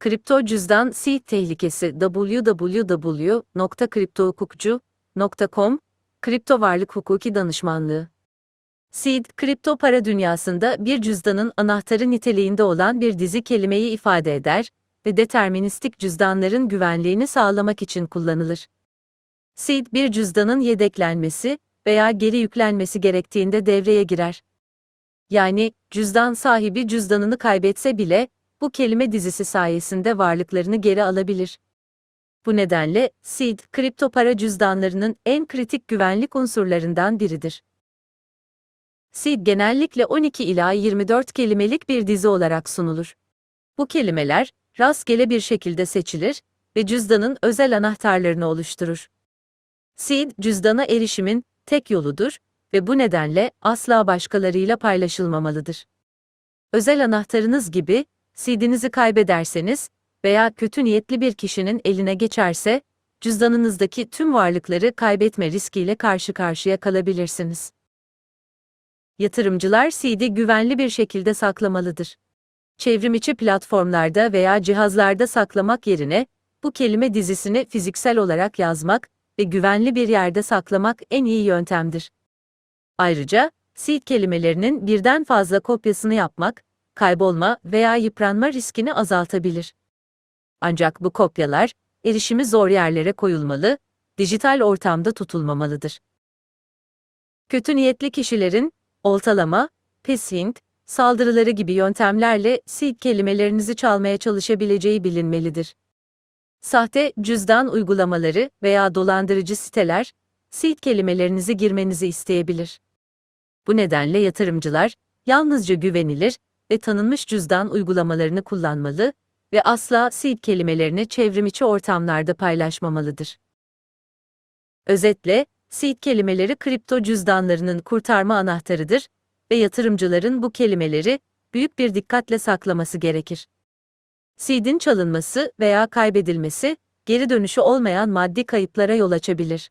Kripto cüzdan seed tehlikesi www.kriptohukukcu.com Kripto varlık hukuki danışmanlığı Seed, kripto para dünyasında bir cüzdanın anahtarı niteliğinde olan bir dizi kelimeyi ifade eder ve deterministik cüzdanların güvenliğini sağlamak için kullanılır. Seed bir cüzdanın yedeklenmesi veya geri yüklenmesi gerektiğinde devreye girer. Yani cüzdan sahibi cüzdanını kaybetse bile bu kelime dizisi sayesinde varlıklarını geri alabilir. Bu nedenle seed kripto para cüzdanlarının en kritik güvenlik unsurlarından biridir. Seed genellikle 12 ila 24 kelimelik bir dizi olarak sunulur. Bu kelimeler rastgele bir şekilde seçilir ve cüzdanın özel anahtarlarını oluşturur. Seed, cüzdana erişimin tek yoludur ve bu nedenle asla başkalarıyla paylaşılmamalıdır. Özel anahtarınız gibi, seed'inizi kaybederseniz veya kötü niyetli bir kişinin eline geçerse, cüzdanınızdaki tüm varlıkları kaybetme riskiyle karşı karşıya kalabilirsiniz. Yatırımcılar seed'i güvenli bir şekilde saklamalıdır. Çevrimiçi platformlarda veya cihazlarda saklamak yerine, bu kelime dizisini fiziksel olarak yazmak ve güvenli bir yerde saklamak en iyi yöntemdir. Ayrıca, seed kelimelerinin birden fazla kopyasını yapmak, kaybolma veya yıpranma riskini azaltabilir. Ancak bu kopyalar, erişimi zor yerlere koyulmalı, dijital ortamda tutulmamalıdır. Kötü niyetli kişilerin, oltalama, phishing, saldırıları gibi yöntemlerle seed kelimelerinizi çalmaya çalışabileceği bilinmelidir. Sahte cüzdan uygulamaları veya dolandırıcı siteler, seed kelimelerinizi girmenizi isteyebilir. Bu nedenle yatırımcılar, yalnızca güvenilir ve tanınmış cüzdan uygulamalarını kullanmalı ve asla seed kelimelerini çevrimiçi ortamlarda paylaşmamalıdır. Özetle, seed kelimeleri kripto cüzdanlarının kurtarma anahtarıdır ve yatırımcıların bu kelimeleri büyük bir dikkatle saklaması gerekir. Seed'in çalınması veya kaybedilmesi, geri dönüşü olmayan maddi kayıplara yol açabilir.